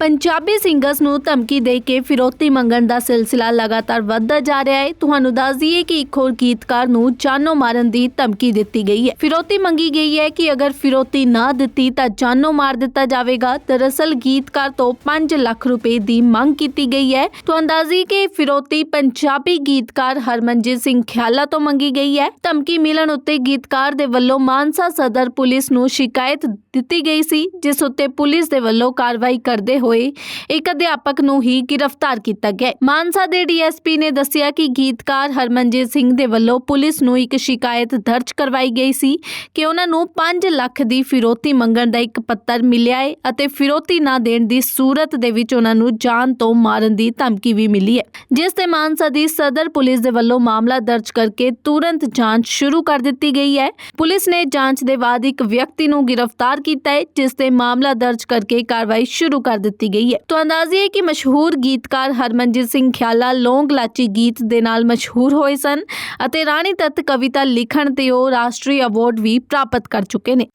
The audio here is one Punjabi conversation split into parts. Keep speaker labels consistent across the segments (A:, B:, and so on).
A: ਪੰਜਾਬੀ ਸਿੰਗਰਸ ਨੂੰ ਧਮਕੀ ਦੇ ਕੇ ਫਿਰੋਤੀ ਮੰਗਣ ਦਾ ਸਿਲਸਿਲਾ ਲਗਾਤਾਰ ਵੱਧਦਾ ਜਾ ਰਿਹਾ ਹੈ। ਤੁਹਾਨੂੰ ਦੱਸ ਦਈਏ ਕਿ ਇੱਕ ਹੋਰ ਗੀਤਕਾਰ ਨੂੰ ਜਾਨੋਂ ਮਾਰਨ ਦੀ ਧਮਕੀ ਦਿੱਤੀ ਗਈ ਹੈ। ਫਿਰੋਤੀ ਮੰਗੀ ਗਈ ਹੈ ਕਿ ਅਗਰ ਫਿਰੌਤੀ ਨਾ ਦਿੱਤੀ ਤਾਂ ਜਾਨੋਂ ਮਾਰ ਦਿੱਤਾ ਜਾਵੇਗਾ। ਦਰਅਸਲ ਗੀਤਕਾਰ ਤੋਂ 5 ਲੱਖ ਰੁਪਏ ਦੀ ਮੰਗ ਕੀਤੀ ਗਈ ਹੈ। ਤੁਹਾਨੂੰ ਅੰਦਾਜ਼ੀ ਕਿ ਫਿਰੋਤੀ ਪੰਜਾਬੀ ਗੀਤਕਾਰ ਹਰਮਨਜੀਤ ਸਿੰਘ ਖਿਆਲਾ ਤੋਂ ਮੰਗੀ ਗਈ ਹੈ। ਧਮਕੀ ਮਿਲਣ ਉੱਤੇ ਗੀਤਕਾਰ ਦੇ ਵੱਲੋਂ ਮਾਨਸਾ ਸਦਰ ਪੁਲਿਸ ਨੂੰ ਸ਼ਿਕਾਇਤ ਦਿੱਤੀ ਗਈ ਸੀ, ਜਿਸ ਉੱਤੇ ਪੁਲਿਸ ਦੇ ਵੱਲੋਂ ਕਾਰਵਾਈ ਕਰਦੇ ਹੋਏ ਇੱਕ ਅਧਿਆਪਕ ਨੂੰ ਹੀ ਗ੍ਰਿਫਤਾਰ ਕੀਤਾ ਗਿਆ। ਮਾਨਸਾ ਦੇ ਡੀਐਸਪੀ ਨੇ ਦੱਸਿਆ ਕਿ ਗੀਤਕਾਰ ਹਰਮਨਜੀਤ ਸਿੰਘ ਦੇ ਵੱਲੋਂ ਪੁਲਿਸ ਨੂੰ ਇੱਕ ਸ਼ਿਕਾਇਤ ਦਰਜ ਕਰਵਾਈ ਗਈ ਸੀ ਕਿ ਉਹਨਾਂ ਨੂੰ 5 ਲੱਖ ਦੀ ਫਿਰੌਤੀ ਮੰਗਣ ਦਾ ਇੱਕ ਪੱਤਰ ਮਿਲਿਆ ਹੈ ਅਤੇ ਫਿਰੌਤੀ ਨਾ ਦੇਣ ਦੀ ਸੂਰਤ ਦੇ ਵਿੱਚ ਉਹਨਾਂ ਨੂੰ ਜਾਨ ਤੋਂ ਮਾਰਨ ਦੀ ਧਮਕੀ ਵੀ ਮਿਲੀ ਹੈ। ਜਿਸ ਤੇ ਮਾਨਸਾ ਦੀ ਸਦਰ ਪੁਲਿਸ ਦੇ ਵੱਲੋਂ ਮਾਮਲਾ ਦਰਜ ਕਰਕੇ ਤੁਰੰਤ ਜਾਂਚ ਸ਼ੁਰੂ ਕਰ ਦਿੱਤੀ ਗਈ ਹੈ। ਪੁਲਿਸ ਨੇ ਜਾਂਚ ਦੇ ਬਾਅਦ ਇੱਕ ਵਿਅਕਤੀ ਨੂੰ ਗ੍ਰਿਫਤਾਰ ਕੀਤਾ ਹੈ, ਜਿਸ ਤੇ ਮਾਮਲਾ ਦਰਜ ਕਰਕੇ ਕਾਰਵਾਈ ਸ਼ੁਰੂ ਕਰ ਦਿੱਤੀ ਕੀਤੀ ਗਈ ਹੈ। ਤੋਂ ਅੰਦਾਜ਼ੇ ਹੈ ਕਿ ਮਸ਼ਹੂਰ ਗੀਤਕਾਰ ਹਰਮਨਜੀਤ ਸਿੰਘ ਖਿਆਲਾ ਲੌਂਗ ਲਾਚੀ ਗੀਤ ਦੇ ਨਾਲ ਮਸ਼ਹੂਰ ਹੋਏ ਸਨ ਅਤੇ ਰਾਣੀ ਤੱਤ ਕਵਿਤਾ ਲਿਖਣ ਤੇ ਉਹ ਰਾਸ਼ਟਰੀ ਅਵਾਰਡ ਵੀ ਪ੍ਰਾਪਤ ਕਰ ਚੁੱਕੇ ਨੇ।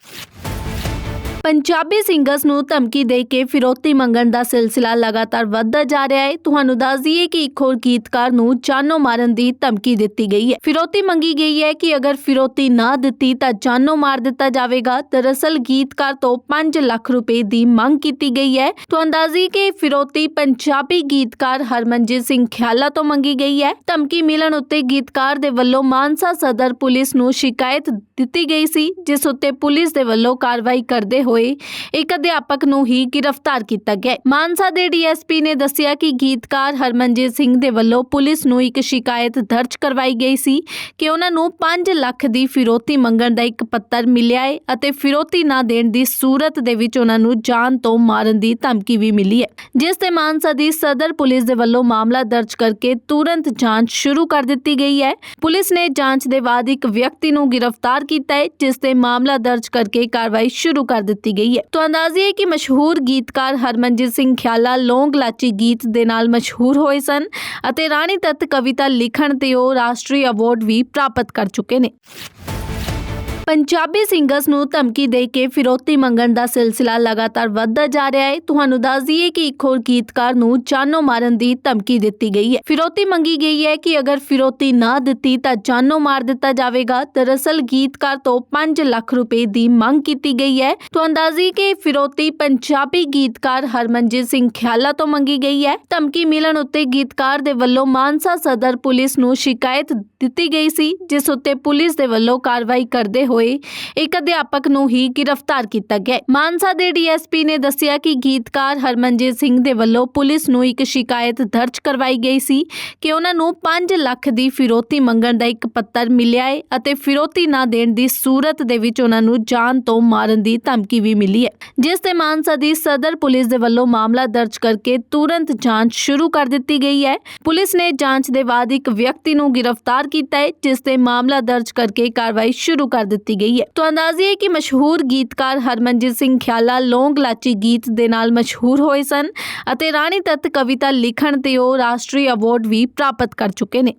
A: ਪੰਜਾਬੀ ਸਿੰਗਰਸ ਨੂੰ ਧਮਕੀ ਦੇ ਕੇ ਫਿਰੋਤੀ ਮੰਗਣ ਦਾ ਸਿਲਸਿਲਾ ਲਗਾਤਾਰ ਵੱਧਦਾ ਜਾ ਰਿਹਾ ਹੈ। ਤੁਹਾਨੂੰ ਦੱਸ ਦਈਏ ਕਿ ਇੱਕ ਹੋਰ ਗੀਤਕਾਰ ਨੂੰ ਜਾਨੋਂ ਮਾਰਨ ਦੀ ਧਮਕੀ ਦਿੱਤੀ ਗਈ ਹੈ। ਫਿਰੌਤੀ ਮੰਗੀ ਗਈ ਹੈ ਕਿ ਅਗਰ ਫਿਰੋਤੀ ਨਾ ਦਿੱਤੀ ਤਾਂ ਜਾਨੋਂ ਮਾਰ ਦਿੱਤਾ ਜਾਵੇਗਾ। ਦਰਅਸਲ ਗੀਤਕਾਰ ਤੋਂ 5 ਲੱਖ ਰੁਪਏ ਦੀ ਮੰਗ ਕੀਤੀ ਗਈ ਹੈ। ਤੁਹਾਨੂੰ ਅੰਦਾਜ਼ੀ ਕਿ ਫਿਰੋਤੀ ਪੰਜਾਬੀ ਗੀਤਕਾਰ ਹਰਮਨਜੀਤ ਸਿੰਘ ਖਿਆਲਾ ਤੋਂ ਮੰਗੀ ਗਈ ਹੈ। ਧਮਕੀ ਮਿਲਣ ਉੱਤੇ ਗੀਤਕਾਰ ਦੇ ਵੱਲੋਂ ਮਾਨਸਾ ਸਦਰ ਪੁਲਿਸ ਨੂੰ ਸ਼ਿਕਾਇਤ ਦਿੱਤੀ ਗਈ ਸੀ, ਜਿਸ ਉੱਤੇ ਪੁਲਿਸ ਦੇ ਵੱਲੋਂ ਕਾਰਵਾਈ ਕਰਦੇ ਹੋਏ ਇੱਕ ਅਧਿਆਪਕ ਨੂੰ ਹੀ ਗ੍ਰਿਫਤਾਰ ਕੀਤਾ ਗਿਆ। ਮਾਨਸਾ ਦੇ ਡੀਐਸਪੀ ਨੇ ਦੱਸਿਆ ਕਿ ਗੀਤਕਾਰ ਹਰਮਨਜੀਤ ਸਿੰਘ ਦੇ ਵੱਲੋਂ ਪੁਲਿਸ ਨੂੰ ਇੱਕ ਸ਼ਿਕਾਇਤ ਦਰਜ ਕਰਵਾਈ ਗਈ ਸੀ ਕਿ ਉਹਨਾਂ ਨੂੰ 5 ਲੱਖ ਦੀ ਫਿਰੌਤੀ ਮੰਗਣ ਦਾ ਇੱਕ ਪੱਤਰ ਮਿਲਿਆ ਹੈ ਅਤੇ ਫਿਰੌਤੀ ਨਾ ਦੇਣ ਦੀ ਸੂਰਤ ਦੇ ਵਿੱਚ ਉਹਨਾਂ ਨੂੰ ਜਾਨ ਤੋਂ ਮਾਰਨ ਦੀ ਧਮਕੀ ਵੀ ਮਿਲੀ ਹੈ। ਜਿਸ ਤੇ ਮਾਨਸਾ ਦੀ ਸਦਰ ਪੁਲਿਸ ਦੇ ਵੱਲੋਂ ਮਾਮਲਾ ਦਰਜ ਕਰਕੇ ਤੁਰੰਤ ਜਾਂਚ ਸ਼ੁਰੂ ਕਰ ਦਿੱਤੀ ਗਈ ਹੈ। ਪੁਲਿਸ ਨੇ ਜਾਂਚ ਦੇ ਬਾਅਦ ਇੱਕ ਵਿਅਕਤੀ ਨੂੰ ਗ੍ਰਿਫਤਾਰ ਕੀਤਾ ਹੈ, ਜਿਸ ਤੇ ਮਾਮਲਾ ਦਰਜ ਕਰਕੇ ਕਾਰਵਾਈ ਸ਼ੁਰੂ ਕਰ ਦਿੱਤੀ ਕੀਤੀ ਗਈ ਹੈ। ਤੋਂ ਅੰਦਾਜ਼ੇ ਹੈ ਕਿ ਮਸ਼ਹੂਰ ਗੀਤਕਾਰ ਹਰਮਨਜੀਤ ਸਿੰਘ ਖਿਆਲਾ ਲੌਂਗ ਲਾਚੀ ਗੀਤ ਦੇ ਨਾਲ ਮਸ਼ਹੂਰ ਹੋਏ ਸਨ ਅਤੇ ਰਾਣੀ ਤੱਤ ਕਵਿਤਾ ਲਿਖਣ ਤੇ ਉਹ ਰਾਸ਼ਟਰੀ ਅਵਾਰਡ ਵੀ ਪ੍ਰਾਪਤ ਕਰ ਚੁੱਕੇ ਨੇ। ਪੰਜਾਬੀ ਸਿੰਗਰਸ ਨੂੰ ਧਮਕੀ ਦੇ ਕੇ ਫਿਰੋਤੀ ਮੰਗਣ ਦਾ ਸਿਲਸਿਲਾ ਲਗਾਤਾਰ ਵੱਧਦਾ ਜਾ ਰਿਹਾ ਹੈ। ਤੁਹਾਨੂੰ ਦੱਸ ਦਈਏ ਕਿ ਇੱਕ ਹੋਰ ਗੀਤਕਾਰ ਨੂੰ ਜਾਨੋਂ ਮਾਰਨ ਦੀ ਧਮਕੀ ਦਿੱਤੀ ਗਈ ਹੈ। ਫਿਰੋਤੀ ਮੰਗੀ ਗਈ ਹੈ ਕਿ ਅਗਰ ਫਿਰੋਤੀ ਨਾ ਦਿੱਤੀ ਤਾਂ ਜਾਨੋਂ ਮਾਰ ਦਿੱਤਾ ਜਾਵੇਗਾ। ਦਰਅਸਲ ਗੀਤਕਾਰ ਤੋਂ 5 ਲੱਖ ਰੁਪਏ ਦੀ ਮੰਗ ਕੀਤੀ ਗਈ ਹੈ। ਤੋਂ ਅੰਦਾਜ਼ੀ ਕਿ ਫਿਰੋਤੀ ਪੰਜਾਬੀ ਗੀਤਕਾਰ ਹਰਮਨਜੀਤ ਸਿੰਘ ਖਿਆਲਾ ਤੋਂ ਮੰਗੀ ਗਈ ਹੈ। ਧਮਕੀ ਮਿਲਣ ਉੱਤੇ ਗੀਤਕਾਰ ਦੇ ਵੱਲੋਂ ਮਾਨਸਾ ਸਦਰ ਪੁਲਿਸ ਨੂੰ ਸ਼ਿਕਾਇਤ ਦਿੱਤੀ ਗਈ ਸੀ, ਜਿਸ ਉੱਤੇ ਪੁਲਿਸ ਦੇ ਵੱਲੋਂ ਕਾਰਵਾਈ ਕਰਦੇ ਹੋ ਹੋਏ। ਇੱਕ ਅਧਿਆਪਕ ਨੂੰ ਹੀ ਗ੍ਰਿਫਤਾਰ ਕੀਤਾ ਗਿਆ। ਮਾਨਸਾ ਦੇ ਡੀਐਸਪੀ ਨੇ ਦੱਸਿਆ ਕਿ ਗੀਤਕਾਰ ਹਰਮਨਜੀਤ ਸਿੰਘ ਦੇ ਵੱਲੋਂ ਪੁਲਿਸ ਨੂੰ ਇੱਕ ਸ਼ਿਕਾਇਤ ਦਰਜ ਕਰਵਾਈ ਗਈ ਸੀ ਕਿ ਉਹਨਾਂ ਨੂੰ 5 ਲੱਖ ਦੀ ਫਿਰੌਤੀ ਮੰਗਣ ਦਾ ਇੱਕ ਪੱਤਰ ਮਿਲਿਆ ਹੈ ਅਤੇ ਫਿਰੌਤੀ ਨਾ ਦੇਣ ਦੀ ਸੂਰਤ ਦੇ ਵਿੱਚ ਉਹਨਾਂ ਨੂੰ ਜਾਨ ਤੋਂ ਮਾਰਨ ਦੀ ਧਮਕੀ ਵੀ ਮਿਲੀ ਹੈ। ਜਿਸ ਤੇ ਮਾਨਸਾ ਦੀ ਸਦਰ ਪੁਲਿਸ ਦੇ ਵੱਲੋਂ ਮਾਮਲਾ ਦਰਜ ਕਰਕੇ ਤੁਰੰਤ ਜਾਂਚ ਸ਼ੁਰੂ ਕਰ ਦਿੱਤੀ ਗਈ ਹੈ। ਪੁਲਿਸ ਨੇ ਜਾਂਚ ਦੇ ਬਾਅਦ ਇੱਕ ਵਿਅਕਤੀ ਨੂੰ ਗ੍ਰਿਫਤਾਰ ਕੀਤਾ ਹੈ, ਜਿਸ ਤੇ ਮਾਮਲਾ ਦਰਜ ਕਰਕੇ ਕਾਰਵਾਈ ਸ਼ੁਰੂ ਕਰ ਦਿੱਤੀ ਦਿੱਤੀ ਗਈ ਹੈ। ਤੋਂ ਅੰਦਾਜ਼ੇ ਹੈ ਕਿ ਮਸ਼ਹੂਰ ਗੀਤਕਾਰ ਹਰਮਨਜੀਤ ਸਿੰਘ ਖਿਆਲਾ ਲੌਂਗ ਲਾਚੀ ਗੀਤ ਦੇ ਨਾਲ ਮਸ਼ਹੂਰ ਹੋਏ ਸਨ ਅਤੇ ਰਾਣੀ ਤੱਤ ਕਵਿਤਾ ਲਿਖਣ ਤੇ ਉਹ ਰਾਸ਼ਟਰੀ ਅਵਾਰਡ ਵੀ ਪ੍ਰਾਪਤ ਕਰ ਚੁੱਕੇ ਨੇ।